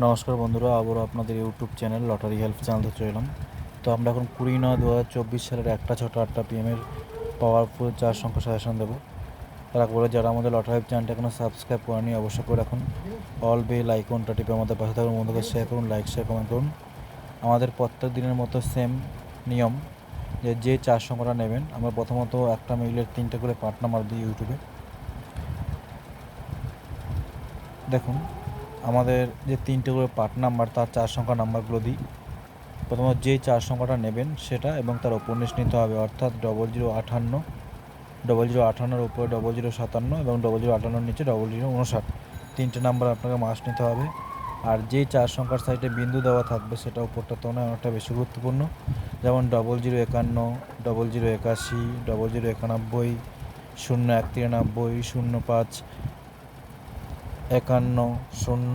নমস্কার বন্ধুরা, আবারও আপনাদের YouTube channel lottery help channel চলে এলাম। তো আমরা এখন কুড়ি নয় দু হাজার চব্বিশ সালের একটা ছটা আটটা পিএমের পাওয়ারফুল চার সংখ্যা সাজেশন দেবো। তার আগে যারা আমাদের লটারি হেল্প চ্যানেলটা এখনও সাবস্ক্রাইব করেনি, অবশ্যই করে রাখুন। অল বেল আইকনটা টিপে আমাদের পাশে থাকুন। বন্ধুকে শেয়ার করুন লাইক শেয়ার কমেন্ট করুন। আমাদের প্রত্যেক দিনের মতো সেম নিয়ম, যে যে চার সংখ্যাটা নেবেন, আমরা প্রথমত একটা মেইলের তিনটে করে পার্ট নাম্বার দিই ইউটিউবে দেখুন আমাদের যে তিনটে করে পার্ট নাম্বার তার চার সংখ্যা নাম্বারগুলো দিই। প্রথমত যেই চার সংখ্যাটা নেবেন সেটা এবং তার উপন্যাস নিতে হবে, অর্থাৎ ডবল জিরো আঠান্ন ডবল জিরো আঠান্নর উপরে ডবল জিরো সাতান্ন এবং ডবল জিরো আটান্নর নিচে ডবল জিরো উনষাট তিনটে নাম্বার আপনাকে মাস নিতে হবে। আর যেই চার সংখ্যার সাইডে বিন্দু দেওয়া থাকবে, সেটা উপরটা তো নয়, অনেকটা বেশি গুরুত্বপূর্ণ। যেমন ডবল জিরো একান্ন ডবল জিরো একাশি ডবল জিরো একানব্বই, শূন্য এক তিরানব্বই, শূন্য পাঁচ একান্ন, শূন্য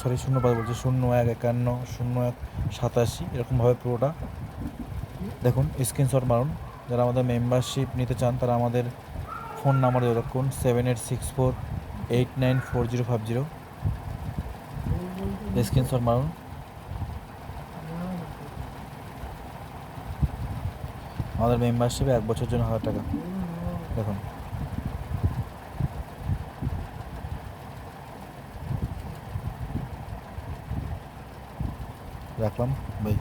সরি শূন্য পাঁচ বলছি, শূন্য এক, একান্ন, শূন্য এক, সাতাশি, এরকমভাবে পুরোটা। দেখুন স্ক্রিনশট মারুন। যারা আমাদের মেম্বারশিপ নিতে চান, তারা আমাদের ফোন নাম্বার যোগাযোগ করুন seven eight six four eight nine four zero five zero screenshot মারুন। আমাদের মেম্বারশিপে এক বছর জন্য হাজার টাকা। দেখুন। đẹp lắm. Mình